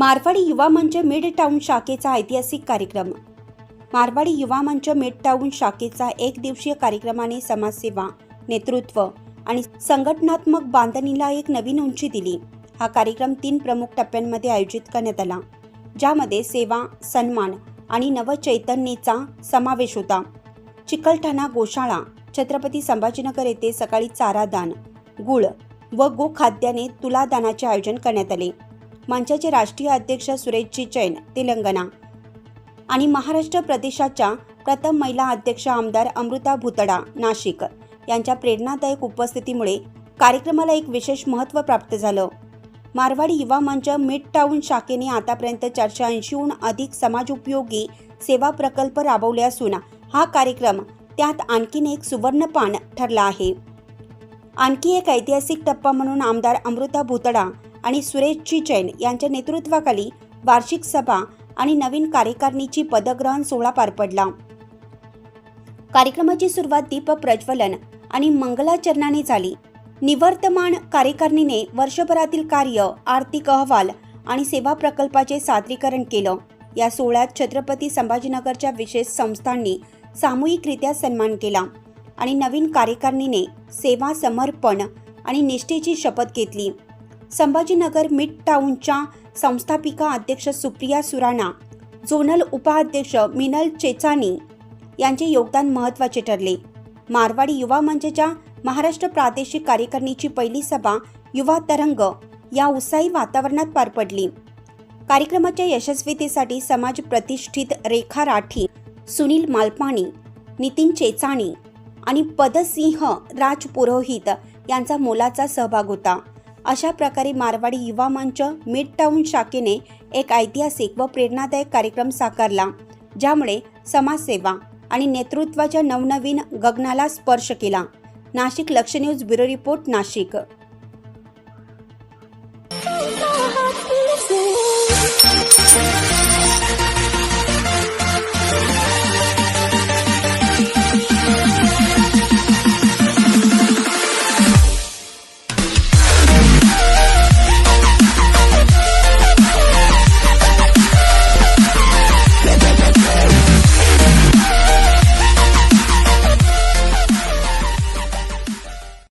मारवाडी युवा मंच mid town शाखेचा ऐतिहासिक कार्यक्रम. मारवाडी युवा मंच मिड टाऊन शाखेचा एक दिवसीय कार्यक्रमाने समाजसेवा नेतृत्व आणि संघटनात्मक बांधणीला एक नवीन उंची दिली. हा कार्यक्रम तीन प्रमुख टप्प्यांमध्ये आयोजित करण्यात आला ज्यामध्ये सेवा सन्मान आणि नवचैतन्यचा समावेश होता. चिकलठाणा गोशाळा छत्रपती संभाजीनगर येथे सकाळी चारादान गुळ व गोखाद्याने तुलादानाचे आयोजन करण्यात आले. मंचाचे राष्ट्रीय अध्यक्ष सुरेशजी जैन तेलंगणा. आणि महाराष्ट्र प्रदेशाच्या प्रथम महिला अध्यक्ष आमदार अमृता भुतडा नाशिक. यांच्या प्रेरणादायक उपस्थितीमुळे कार्यक्रमाला एक विशेष महत्त्व प्राप्त झालं. मारवाडी युवा मंच मिड टाउन शाखेने आतापर्यंत चारशे ऐंशीहून अधिक समाजोपयोगी सेवा प्रकल्प राबवले असून हा कार्यक्रम त्यात आणखीन एक सुवर्णपान ठरला आहे. आणखी एक ऐतिहासिक टप्पा म्हणून आमदार अमृता भुतडा आणि सुरेश जी जैन यांच्या नेतृत्वाखाली वार्षिक सभा आणि नवीन कार्यकारिणीची पदग्रहण सोहळा पार पडला. कार्यक्रमाची सुरुवात दीप प्रज्वलन आणि मंगलाचरणाने झाली. निवर्तमान कार्यकारिणीने वर्षभरातील कार्य आर्थिक अहवाल आणि सेवा प्रकल्पाचे सादरीकरण केलं. या सोहळ्यात छत्रपती संभाजीनगरच्या विशेष संस्थांनी सामूहिकरित्या सन्मान केला आणि नवीन कार्यकारिणीने सेवा समर्पण आणि निष्ठेची शपथ घेतली. संभाजीनगर मिड टाऊनच्या संस्थापिका अध्यक्ष सुप्रिया सुराणा झोनल उपाध्यक्ष मिनल चेचानी यांचे योगदान महत्त्वाचे ठरले. मारवाडी युवा मंचच्या महाराष्ट्र प्रादेशिक कार्यकारिणीची पहिली सभा युवा तरंग या उत्साही वातावरणात पार पडली. कार्यक्रमाच्या यशस्वीतेसाठी समाज प्रतिष्ठित रेखा राठी सुनील मालपाणी नितीन चेचाणी आणि पदसिंह राज पुरोहित यांचा मोलाचा सहभाग होता. अशा प्रकारे मारवाडी युवा मंच मिड टाउन शाखेने एक ऐतिहासिक व प्रेरणादायक कार्यक्रम साकारला ज्यामुळे समाजसेवा आणि नेतृत्वाच्या नवनवीन गगनाला स्पर्श केला. नाशिक लक्ष न्यूज ब्युरो रिपोर्ट नाशिक.